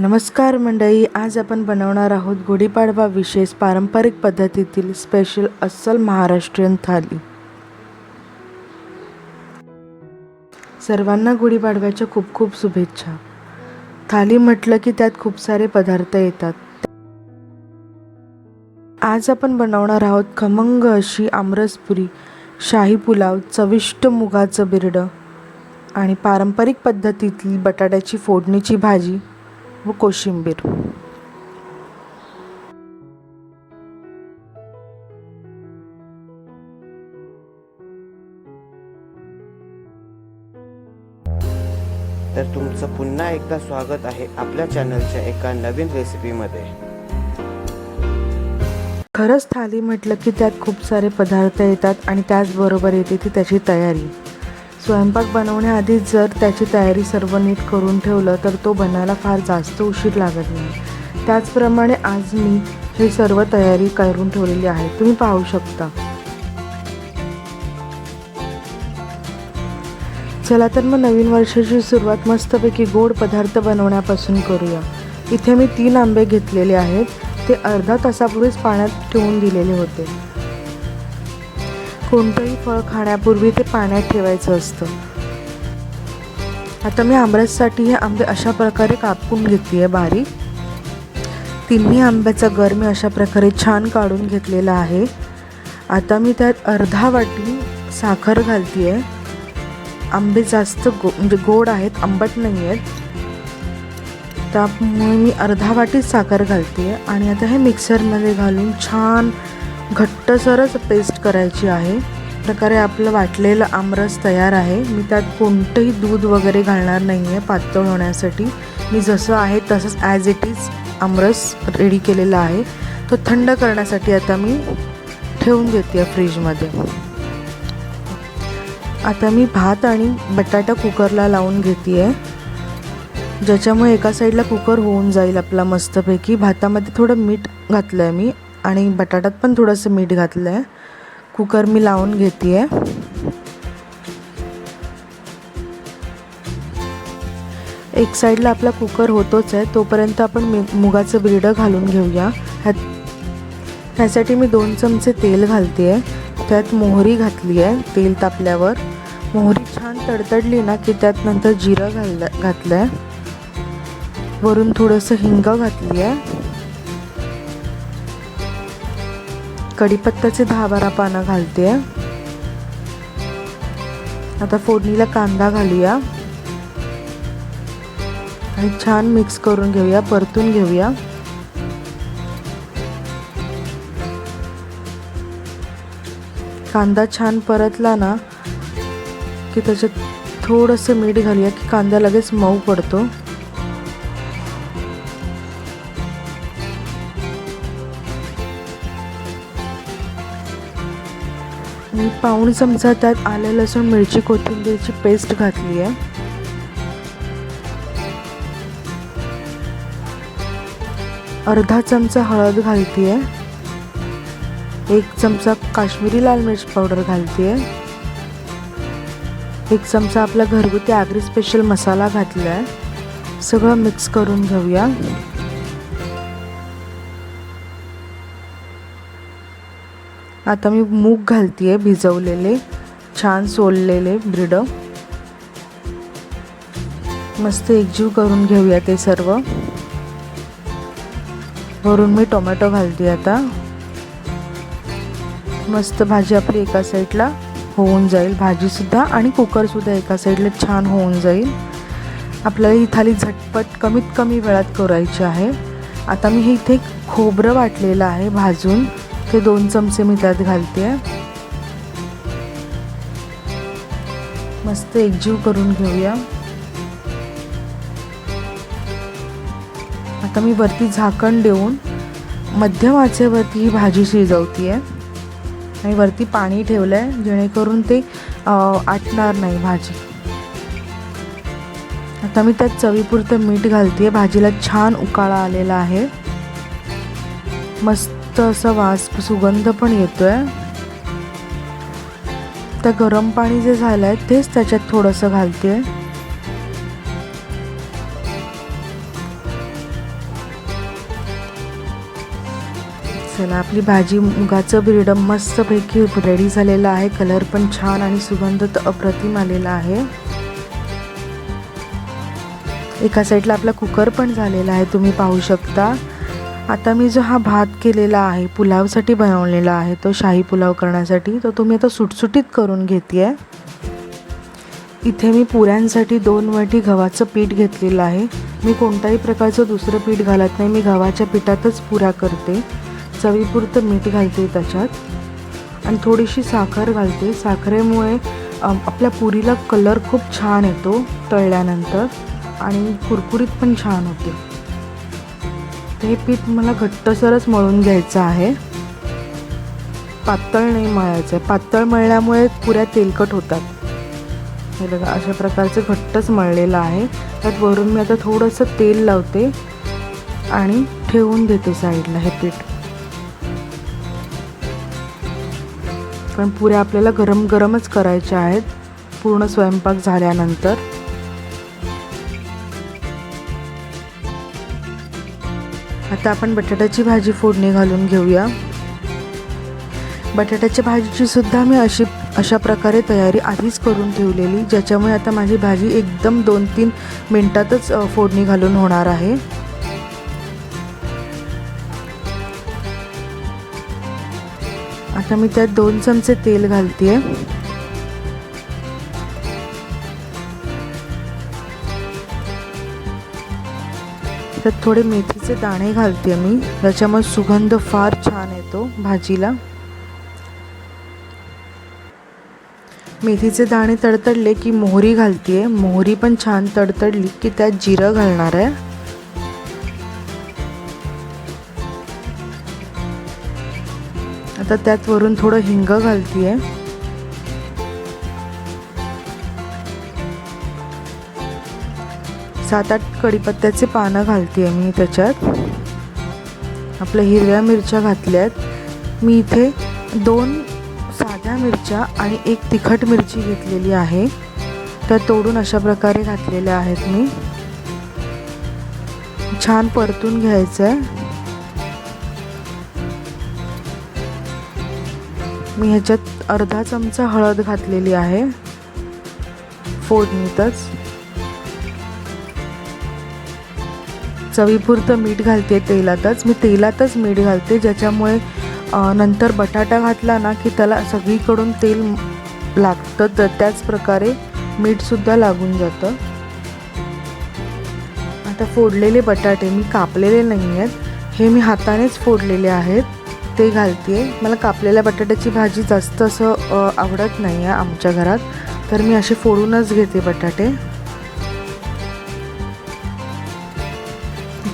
नमस्कार मंडळी आज आपण बनवणार आहोत गुढीपाडवा विशेष पारंपरिक पद्धतीतील स्पेशल अस्सल महाराष्ट्रीयन थाली. सर्वांना गुढीपाडव्याच्या खूप खूप शुभेच्छा. थाली म्हटलं की त्यात खूप सारे पदार्थ येतात. आज आपण बनवणार आहोत खमंग अशी आमरसपुरी शाही पुलाव चविष्ट मुगाचं बिरडं आणि पारंपरिक पद्धतीतली बटाट्याची फोडणीची भाजी. व कोशिंबीर. तर तुमचं पुन्हा एकदा स्वागत आहे आपल्या चॅनलच्या एका नवीन रेसिपीमध्ये. खरंच थाली म्हटलं की त्यात खूप सारे पदार्थ येतात आणि त्याचबरोबर येते ती त्याची तयारी. स्वयंपाक बनवण्याआधी जर त्याची तयारी सर्व नीट करून ठेवलं तर तो बनायला फार जास्त उशीर लागत नाही. त्याचप्रमाणे आज मी ही सर्व तयारी करून ठेवलेली आहे. तुम्ही पाहू शकता. चला तर मग नवीन वर्षाची सुरुवात मस्तपैकी गोड पदार्थ बनवण्यापासून करूया. इथे मी तीन आंबे घेतलेले आहेत. ते अर्धा तासापूर्वीच पाण्यात ठेवून दिलेले होते. कोणतंही फळ खाण्यापूर्वी ते पाण्यात ठेवायचं असतं. आता मी आंब्यासाठी हे आंबे अशा प्रकारे कापून घेतली आहे बारीक तिन्ही आंब्याचा गर मी अशा प्रकारे छान काढून घेतलेला आहे. आता मी त्यात अर्धा वाटी साखर घालते आहे आंबे जास्त गो म्हणजे गोड आहेत आंबट नाही आहेत त्यामुळे मी अर्धा वाटी साखर घालते आहे आणि आता हे मिक्सरमध्ये घालून छान घट्टसरच पेस्ट करायची आहे. प्रकारे आपलं वाटलेलं आमरस तयार आहे. मी त्यात कोणतंही दूध वगैरे घालणार नाही आहे पातळ होण्यासाठी. मी जसं आहे तसंच as it is aamras ready केलेला आहे. तो थंड करण्यासाठी आता मी ठेवून देते फ्रीजमध्ये आता मी भात आणि बटाटा कुकरला लावून घेते आहे ज्याच्यामुळे एका साईडला कुकर होऊन जाईल आपला मस्तपैकी. भातामध्ये थोडं मीठ घातलं आहे मी. आणि बटाट्यात पण थोडंसं मीठ घातलं आहे कुकर मी लावून घेते आहे एक साईडला आपला कुकर होतोच आहे तोपर्यंत आपण मी मुगाचं बिरडं घालून घेऊया. ह्या ह्यासाठी मी दोन चमचे तेल घालते आहे त्यात मोहरी घातली आहे तेल तापल्यावर. मोहरी छान तडतडली ना की त्यात नंतर जिरं घाल घातलं आहे वरून थोडंसं हिंग घातली आहे कढीपत्त्याचे दहा बारा पानं घालते आहे आता फोडणीला कांदा घालूया. आणि छान मिक्स करून घेऊया परतून घेऊया. कांदा छान परतला ना की त्याच्यात थोडंसं मीठ घालूया की कांदा लगेच मऊ पडतो. मी पाऊण चमचा त्यात आलं लसूण मिरची कोथिंबीरची पेस्ट घातली आहे. अर्धा चमचा हळद घालते आहे. एक चमचा काश्मीरी लाल मिर्च पावडर घालते आहे. एक चमचा आपला घरगुती आगरी स्पेशल मसाला घातला आहे. सगळं मिक्स करून घेऊया. आता मी मूग घालते आहे भिजवलेले छान सोललेले ब्रिड मस्त एकजीव करून घेऊया ते सर्व. वरून मी टोमॅटो घालते आता. मस्त भाजी आपली एका साईडला होऊन जाईल भाजीसुद्धा आणि कुकरसुद्धा एका साईडला छान होऊन जाईल. आपल्याला ही थाली झटपट कमीत कमी वेळात करायची आहे. आता मी हे इथे खोबरं वाटलेलं आहे भाजून. ते दोन चमचे मी त्यात घालते मस्त एकजीव करून घेऊया. आता मी वरती झाकण देऊन मध्यम आचेवरती ही भाजी शिजवते आहे आणि वरती पाणी ठेवलं आहे जेणेकरून ते आटणार नाही भाजी. आता मी त्यात चवीपुरतं मीठ घालते भाजीला छान उकाळा आलेला आहे. मस्त असा वास सुगंध पण येतोय. त्या गरम पाणी जे झालं आहे तेच त्याच्यात थोडंसं घालते. चला आपली भाजी मुगाचं बिरडं मस्तपैकी रेडी झालेलं आहे. कलर पण छान आणि सुगंध तर अप्रतिम आलेला आहे. एका साईडला आपला कुकर पण झालेला आहे तुम्ही पाहू शकता. आता मी जो हा भात केलेला आहे पुलावसाठी बनवलेला आहे तो शाही पुलाव करण्यासाठी तो तुम्ही आता सुटसुटीत करून घेते आहे इथे मी पुऱ्यांसाठी दोन वाटी गव्हाचं पीठ घेतलेलं आहे. मी कोणत्याही प्रकारचं दुसरं पीठ घालत नाही मी गव्हाच्या पिठातच पुऱ्या करते. चवीपुरतं मीठ घालते त्याच्यात. आणि थोडीशी साखर घालते. साखरेमुळे आपल्या पुरीला कलर खूप छान येतो तळल्यानंतर. आणि कुरकुरीत पण छान होते. हे पीठ मला घट्टसरच मळून घ्यायचं आहे. पातळ नाही मळायचं आहे. पातळ मळल्यामुळे पुऱ्या तेलकट होतात. हे बघा अशा प्रकारचं घट्टच मळलेलं आहे. त्यात वरून मी आता थोडंसं तेल लावते आणि ठेवून देते साईडला हे पीठ. कारण पुऱ्या आपल्याला गरम गरमच करायच्या आहेत. पूर्ण स्वयंपाक झाल्यानंतर. आता आपण बटाट्याची भाजी फोडणी घालून घेऊया. बटाट्याच्या भाजीची सुद्धा मी अशी अशा प्रकारे तयारी आधीच करून ठेवलेली ज्याच्यामुळे आता माझी भाजी एकदम दोन तीन मिनटातच फोडणी घालून होणार आहे. आता मी त्यात दोन चमचे तेल घालते आहे त्यात थोडे मेथीचे दाणे घालते मी. त्याच्यामुळे सुगंध फार छान येतो भाजीला. मेथीचे दाणे तडतडले की मोहरी घालते मोहरी पण छान तडतडली की त्यात जिरं घालणार आहे. आता त्यात वरून थोडं हिंग घालतीये. सात आठ कढीपत्त्याचे पानं घालते आहे मी त्याच्यात. आपल्या हिरव्या मिरच्या घातल्यात मी इथे दोन साध्या मिरच्या आणि एक तिखट मिरची घेतलेली आहे. त्या तोडून अशा प्रकारे घातलेल्या आहेत मी. छान परतून घ्यायचं आहे. मी ह्याच्यात अर्धा चमचा हळद घातलेली आहे. फोडणीतच. चवीपुरतं मीठ घालते तेलातच. मी तेलातच मीठ घालते ज्याच्यामुळे नंतर बटाटा घातला ना की त्याला सगळीकडून तेल लागतं तर त्याच प्रकारे मीठसुद्धा लागून जातं. आता फोडलेले बटाटे मी कापलेले नाही आहेत हे मी हातानेच फोडलेले आहेत. ते घालते मला कापलेल्या बटाट्याची भाजी जास्त असं आवडत नाही आहे आमच्या घरात. तर मी असे फोडूनच घेते बटाटे.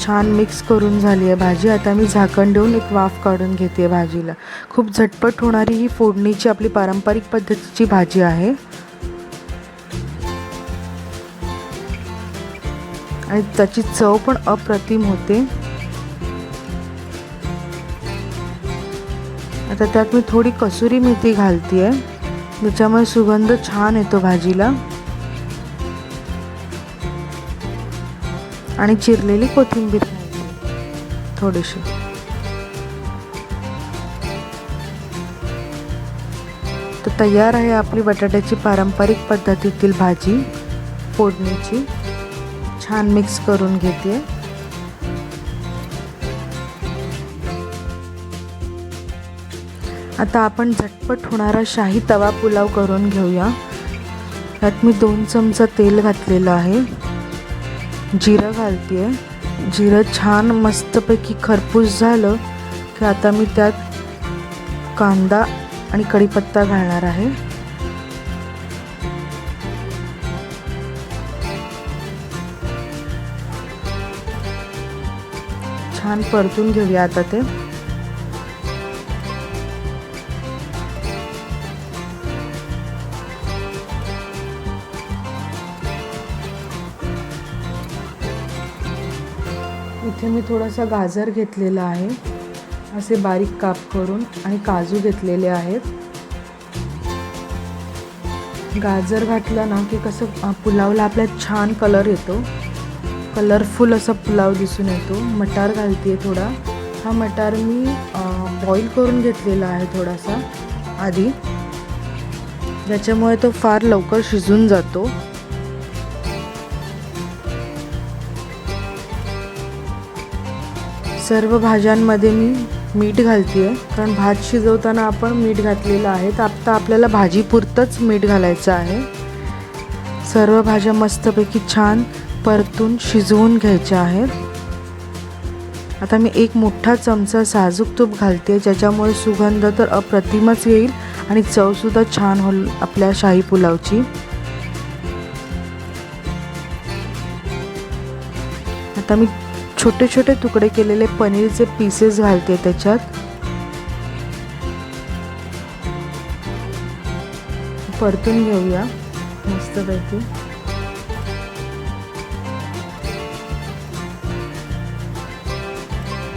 छान मिक्स करून झाली आहे भाजी. आता मी झाकण देऊन एक वाफ काढून घेते भाजीला. खूप झटपट होणारी ही फोडणीची आपली पारंपरिक पद्धतीची भाजी आहे. आणि त्याची चव पण अप्रतिम होते. आता त्यात मी थोडी कसुरी मेथी घालते आहे त्याच्यामुळे सुगंध छान येतो भाजीला. आणि चिरलेली कोथिंबीर. घालते थोडीशी. तर तयार आहे आपली बटाट्याची पारंपरिक पद्धतीतील भाजी. फोडणीची. छान मिक्स करून घेते. आता आपण झटपट होणारा शाही तवा पुलाव करून घेऊया. यात मी दोन चमचा तेल घातलेलं आहे. जिरं घालते जिरं छान मस्तपैकी खरपूस झालं की आता मी त्यात कांदा आणि कढीपत्ता घालणार आहे. छान परतून घेऊया आता ते. इथे मी थोडासा गाजर घेतलेला आहे. असे बारीक काप करून आणि काजू घेतलेले आहेत. गाजर घातलं ना की कसं पुलावला आपल्या छान कलर येतो. कलरफुल असा पुलाव दिसून येतो. मटार घालते थोडा. हा मटार मी बॉईल करून घेतलेला आहे थोडासा आधी. ज्याच्यामुळे तो फार लवकर शिजून जातो. सर्व भाज्यांमध्ये मी मीठ घालते आहे कारण भात शिजवताना आपण मीठ घातलेलं आहे. तर आत्ता आपल्याला भाजीपुरतंच मीठ घालायचं आहे. सर्व भाज्या मस्तपैकी छान परतून शिजवून घ्यायच्या आहेत. आता मी एक मोठा चमचा साजूक तूप घालते ज्याच्यामुळे सुगंध तर अप्रतिमच येईल आणि चवसुद्धा छान होईल आपल्या शाही पुलावची. आता मी छोटे छोटे तुकडे केलेले पनीरचे पीसेस घालते त्याच्यात. परतून घेऊया. मस्तपैकी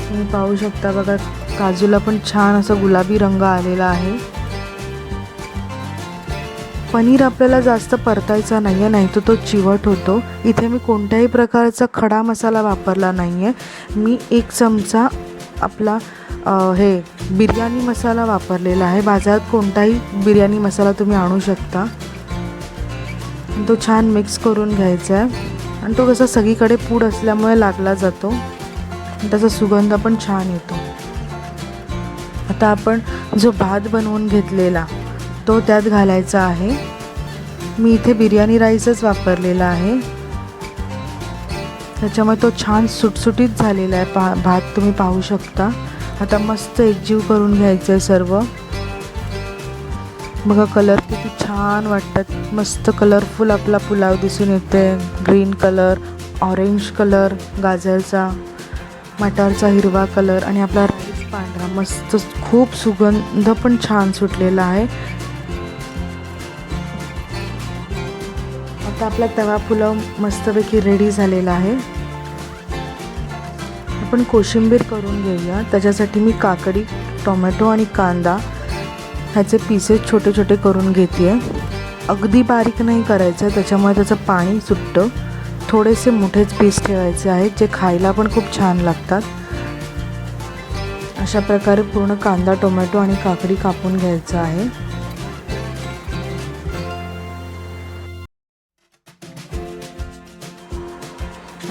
तुम्ही पाहू शकता बघा काजूला पण छान असा गुलाबी रंग आलेला आहे. पनीर आपल्याला जास्त परतायचा नाही आहे नाही तर तो चिवट होतो. इथे मी कोणत्याही प्रकारचा खडा मसाला वापरला नाही आहे मी एक चमचा आपला हे बिर्याणी मसाला वापरलेला आहे. बाजारात कोणताही बिर्याणी मसाला तुम्ही आणू शकता. तो छान मिक्स करून घ्यायचा आहे. आणि तो कसा सगळीकडे पूड असल्यामुळे लागला जातो. त्याचा सुगंध पण छान येतो. आता आपण जो भात बनवून घेतलेला तो त्यात घालायचा आहे. मी इथे बिर्याणी राईसच वापरलेला आहे. त्याच्यामुळे तो छान सुटसुटीत झालेला आहे. पा भात तुम्ही पाहू शकता. आता मस्त एकजीव करून घ्यायचं आहे सर्व. बघा कलर किती छान वाटतात. मस्त कलरफुल आपला पुलाव दिसून येते ग्रीन कलर ऑरेंज कलर गाजरचा मटारचा हिरवा कलर आणि आपला राईस पांढरा. मस्त खूप सुगंध पण छान सुटलेला आहे. आता आपला तवा पुलाव मस्तपैकी रेडी झालेला आहे. आपण कोशिंबीर करून घेऊया. त्याच्यासाठी मी काकडी टोमॅटो आणि कांदा ह्याचे पीसेस छोटे छोटे करून घेते आहे अगदी बारीक नाही करायचं त्याच्यामुळे त्याचं पाणी सुटतं. थोडेसे मोठेच पीस ठेवायचे आहेत जे खायला पण खूप छान लागतात. अशा प्रकारे पूर्ण कांदा टोमॅटो आणि काकडी कापून घ्यायचं आहे.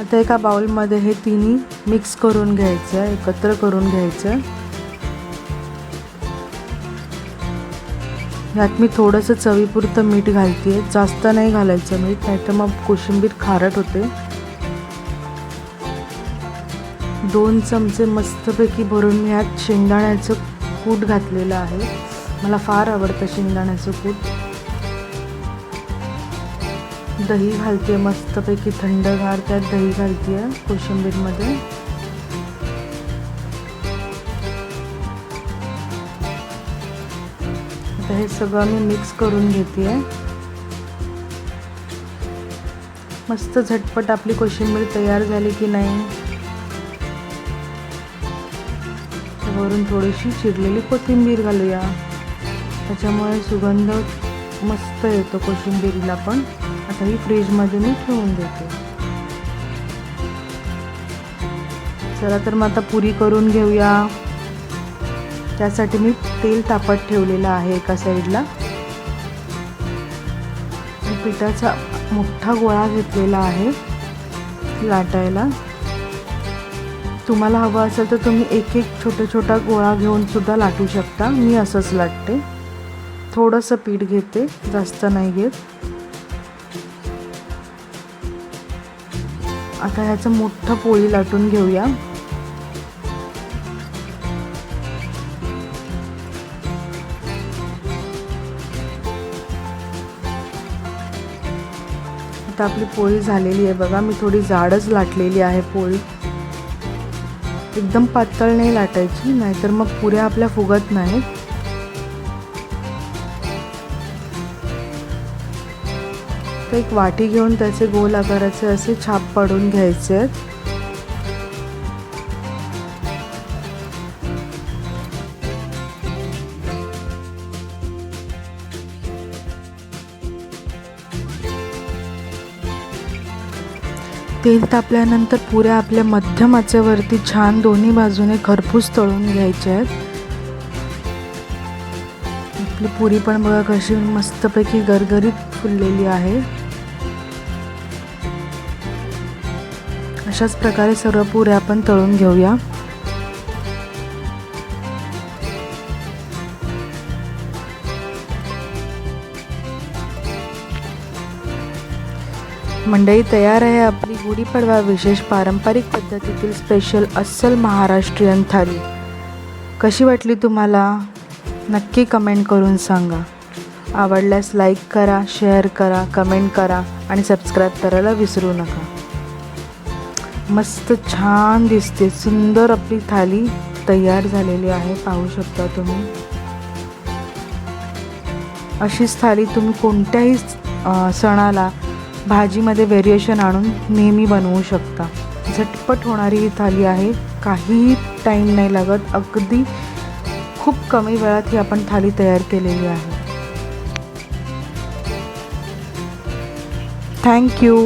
आता एका बाउलमध्ये हे तिन्ही मिक्स करून घ्यायचं आहे एकत्र करून घ्यायचं. यात मी थोडंसं चवीपुरतं मीठ घालते जास्त नाही घालायचं मीठ नाहीतर मग कोशिंबीर खारट होते. दोन चमचे मस्तपैकी भरून मी ह्यात शेंगदाण्याचं कूट घातलेलं आहे. मला फार आवडतं शेंगदाण्याचं कूट. दही घालते मस्तपैकी थंडगार त्यात दही घालते कोशिंबीरमध्ये. आता हे सगळं मी मिक्स करून घेते मस्त झटपट आपली कोशिंबीर तयार झाली की नाही वरून थोडीशी चिरलेली कोथिंबीर घालूया. त्याच्यामुळे सुगंध मस्त येतो कोशिंबीरीला पण. आता ही फ्रीजमध्ये मी ठेवून देते. चला तर मग आता पुरी करून घेऊया. त्यासाठी मी तेल तापत ठेवलेलं आहे एका साईडला. पिठाचा मोठा गोळा घेतलेला आहे लाटायला. तुम्हाला हवं असेल तर तुम्ही एक एक छोटा छोटा गोळा घेऊन सुद्धा लाटू शकता. मी असंच लाटते. थोडंसं पीठ घेते जास्त नाही घेत. आता ह्याचं मोठं पोळी लाटून घेऊया. आता आपली पोळी झालेली आहे बघा. मी थोडी जाडच लाटलेली आहे पोळी. एकदम पातळ नाही लाटायची नाहीतर मग पुऱ्या आपल्या फुगत नाहीत. एक वाटी घेऊन त्याचे गोल आकाराचे असे छाप पाडून घ्यायचे आहेत. तेल तापल्यानंतर पुऱ्या आपल्या मध्यम आचेवरती छान दोन्ही बाजूने खरपूस तळून घ्यायचे आहेत. आपली पुरी पण बघा कशी मस्तपैकी गरगरीत फुललेली आहे. अशाच प्रकारे सर्व पुऱ्या आपण तळून घेऊया. मंडई तयार आहे आपली गुढीपाडवा विशेष पारंपरिक पद्धतीतील स्पेशल अस्सल महाराष्ट्रीयन थाली. कशी वाटली तुम्हाला? नक्की कमेंट करून सांगा. आवडल्यास लाईक करा शेअर करा कमेंट करा आणि सबस्क्राईब करायला विसरू नका. मस्त छान दिसते. सुंदर आपली थाली तयार झालेली आहे. पाहू शकता तुम्ही. अशीच थाली तुम्ही कोणत्याही सणाला भाजीमध्ये व्हेरिएशन आणून नेहमी बनवू शकता. झटपट होणारी ही थाली आहे. काहीही टाईम नाही लागत. अगदी खूप कमी वेळात ही आपण थाली तयार केलेली आहे. थँक्यू